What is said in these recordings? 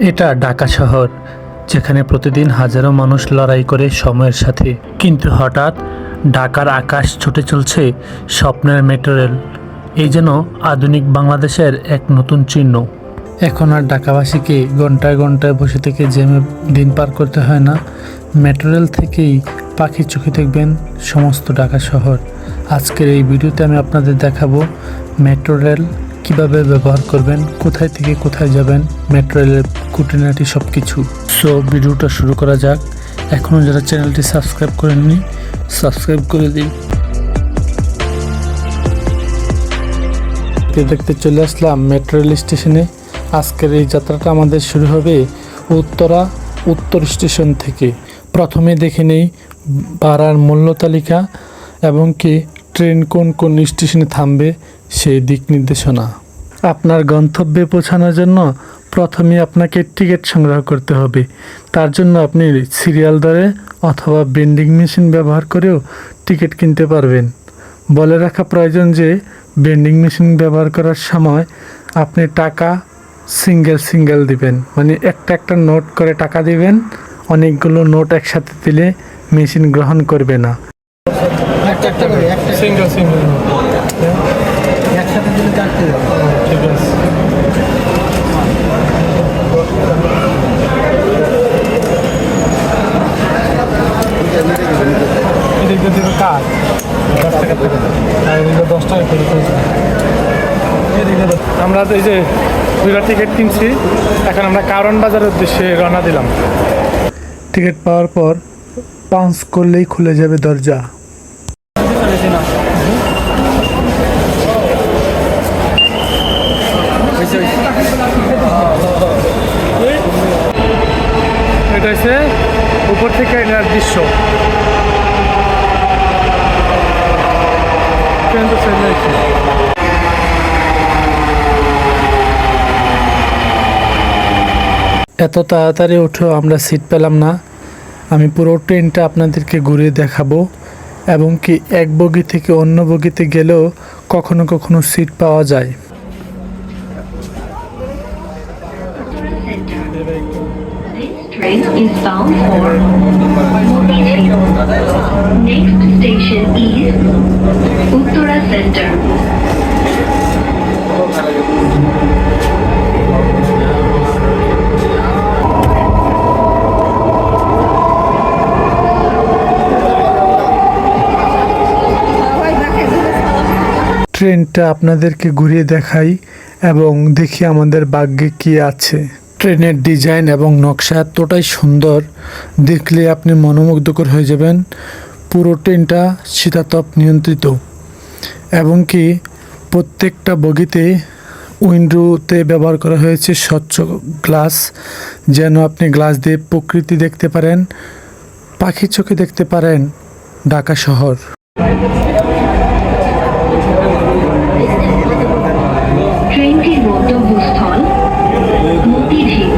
এটা ঢাকা শহর, যেখানে প্রতিদিন হাজারো মানুষ লড়াই করে সময়ের সাথে। কিন্তু হঠাৎ ঢাকার আকাশ ছুটে চলছে স্বপ্নের মেট্রো রেল। এই যেন আধুনিক বাংলাদেশের এক নতুন চিহ্ন। এখন আর ঢাকাবাসীকে ঘন্টায় ঘন্টায় বসে থেকে জেমে দিন পার করতে হয় না। মেট্রো রেল থেকেই পাখি চোখে দেখবেন সমস্ত ঢাকা শহর। আজকের এই ভিডিওতে আমি আপনাদের দেখাবো মেট্রো রেল কীভাবে ব্যবহার করবেন, কোথায় থেকে কোথায় যাবেন মেট্রো রেলের খুঁটিনাটি সব কিছু সো ভিডিওটা শুরু করা যাক। এখনও যারা চ্যানেলটি সাবস্ক্রাইব করেননি সাবস্ক্রাইব করে দিন। দেখতে চলে আসলাম মেট্রো রেল স্টেশনে আজকের এই যাত্রাটা আমাদের শুরু হবে উত্তরা উত্তর স্টেশন থেকে। প্রথমে দেখে নেই ভাড়ার মূল্য তালিকা এবং কি ট্রেন কোন কোন স্টেশনে থামবে, সেই দিক নির্দেশনা। আপনার গন্তব্যে পৌঁছানোর জন্য প্রথমে আপনাকে টিকিট সংগ্রহ করতে হবে। তার জন্য আপনি সিরিয়াল ধরে অথবা বেন্ডিং মেশিন ব্যবহার করেও টিকিট কিনতে পারবেন। বলে রাখা প্রয়োজন যে বেন্ডিং মেশিন ব্যবহার করার সময় আপনি টাকা সিঙ্গেল সিঙ্গেল দিবেন। মানে একটা একটা নোট করে টাকা দিবেন অনেকগুলো নোট একসাথে দিলে মেশিন গ্রহণ করবে না। একটা একটা করে একটা সিঙ্গেল সিঙ্গেল। একসাথে দিলে চারটে হবে। ঠিক আছে এদিকে দিকে কাজ দশ টাকা থেকে আর এদিকে দশ টাকা করে পেয়েছি। এদিকে দশ- আমরা তো এই যে দুইটা টিকিট কিনছি এখন আমরা কারণ বাজারের উদ্দেশ্যে রওনা দিলাম। টিকিট পাওয়ার পর পাঞ্চ করলেই খুলে যাবে দরজা। এটা হচ্ছে উপর থেকে এটার দৃশ্য। ট্রেন তো চলে যাচ্ছে। এত তাড়াতাড়ি উঠেও আমরা সিট পেলাম না আমি পুরো ট্রেনটা আপনাদেরকে ঘুরিয়ে দেখাবো এবং কি এক বগি থেকে অন্য বগিতে গেলেও কখনো কখনো সিট পাওয়া যায়. Next station is Center. ট্রেনটা আপনাদেরকে ঘুরিয়ে দেখাই এবং দেখি আমাদের ভাগ্যে কি আছে। ট্রেনের ডিজাইন এবং নকশা এতটাই সুন্দর, দেখলে আপনি মনোমুগ্ধকর হয়ে যাবেন। পুরো ট্রেনটা শীতাতপ নিয়ন্ত্রিত। এবং কি প্রত্যেকটা বগিতে উইন্ডোতে ব্যবহার করা হয়েছে স্বচ্ছ গ্লাস, যেন আপনি গ্লাস দিয়ে প্রকৃতি দেখতে পারেন পাখি চোখে দেখতে পারেন ঢাকা শহর। গন্তব্যস্থল মতিঝিল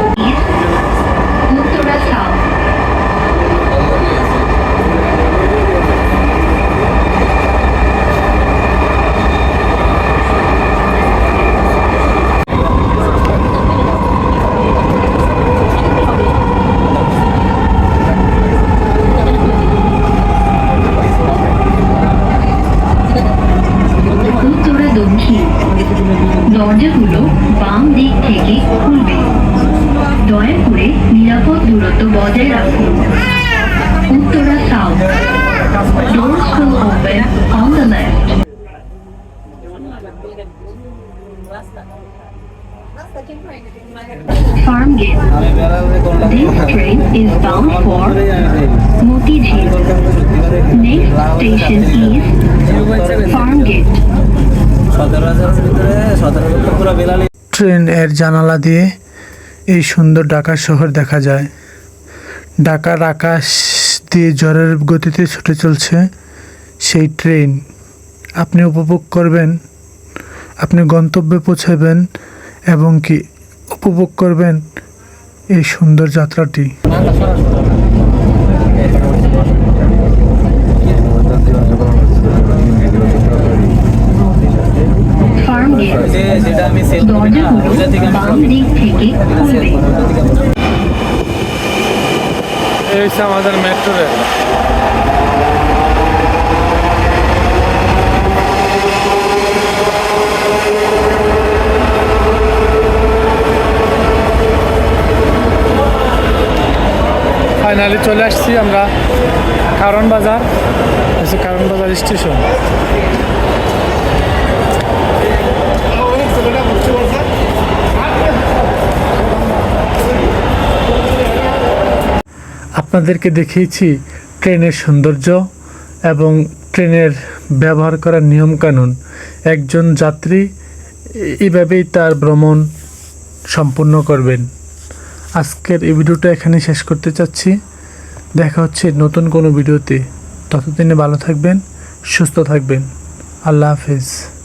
সাউথ উত্তরা দক্ষিণ দরজাগুলো বাম দিক থেকে খুলবে দয়া করে নিরাপদ দূরত্ব বজায় রাখুন Uttara south Doors the left. বেড়ালে কোনটা This train is bound for Motijheel. Next station is Farmgate. সতেরো ট্রেন এর জানালা দিয়ে এই সুন্দর ঢাকা শহর দেখা যায়। ঢাকার আকাশ দিয়ে জ্বরের গতিতে ছুটে চলছে সেই ট্রেন। আপনি উপভোগ করবেন, আপনি গন্তব্যে পৌঁছাবেন এবং কি উপভোগ করবেন এই সুন্দর যাত্রাটি Farmgate. গেট যে যেটা আমি সেল করি না দরজাগুলো ওইটা থেকে আমি বাম profit দিক থেকে খুলবে এই হচ্ছে আমাদের মেট্রো রেল ফাইনালি চলে আসছি আমরা কারণ বাজার হচ্ছে কারণ বাজার স্টেশন আপনাদেরকে দেখিয়েছি ট্রেনের সৌন্দর্য এবং ট্রেনের ব্যবহার করার নিয়মকানুন। একজন যাত্রী এভাবেই তার ভ্রমণ সম্পূর্ণ করবেন। আজকের এই ভিডিওটা এখানে শেষ করতে চাচ্ছি। দেখা হচ্ছে নতুন কোনো ভিডিওতে। ততদিনে ভালো থাকবেন, সুস্থ থাকবেন। আল্লাহ হাফেজ।